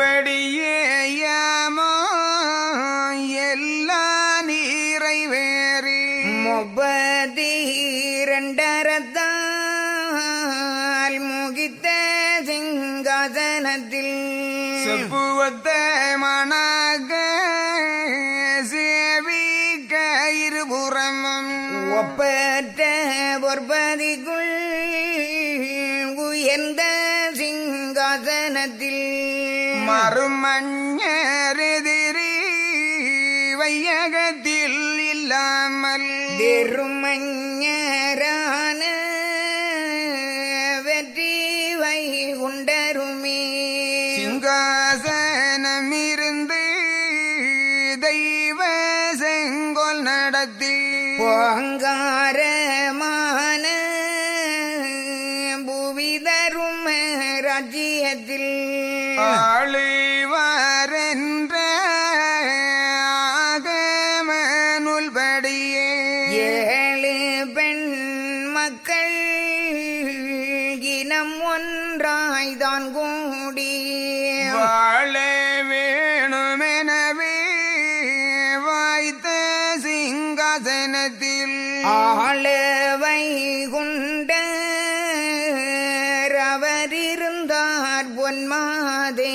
எப்படியே எல்லா நீரை வேறு முப்பதி இரண்டரத்தால் முகித்த சிங்காசனத்தில் செப்புவத்த மணக சேவிக்க இருபுறமும். ஒப்பற்ற பொற்பதிக்குள் உயர்ந்த சிங்காசனத்தில் மறுமஞ்சரெதிரி வையகத்தில் இல்லாமல் பெருமஞரான வெற்றி வைகுண்டருமே சிங்காசனம் இருந்து தெய்வ செங்கோல் நடத்தி ஓங்காரமான புவி தரும் ராஜ்யத்தில் ஆளுவாரென்ற ஆகம நூல்படியே ஏழு பெண் மக்கள் இனம் ஒன்றாய்தான் கூடி. வாழ வேணுமெனவே வாய்த்த சிங்காசனத்தில் ஆளவை குண்ட அவர் சர்வோன்மாதே